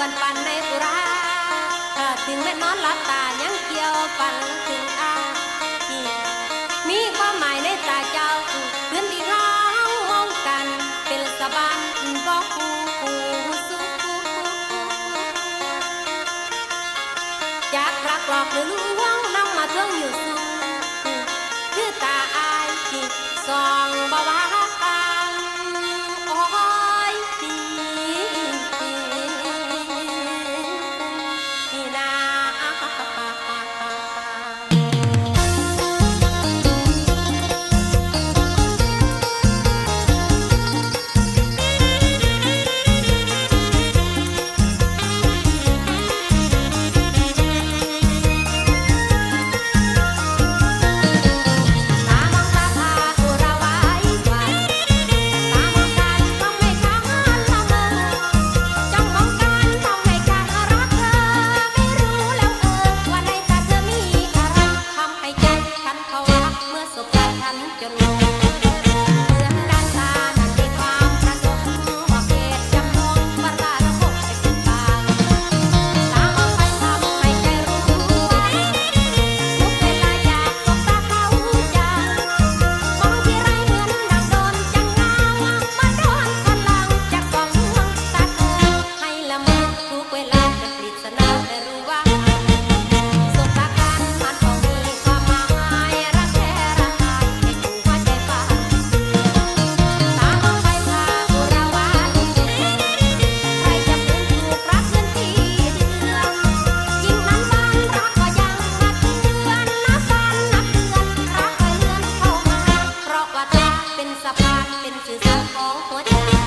วนปันในปุราถึงแม่นอนหลับตายังเกี่ยวฝันถึงอาที่มีความหมายในตาเจ้าคืนที่ท้องมองกันเป็นสะบานบอกคู่คู่สู้จากรักหลอกหรือลวงน้ำมาเทิงอยู่สูงคือตาอายที่สองบ่ไหว เป็นสะพานเป็นสื่อสารของหัวใจ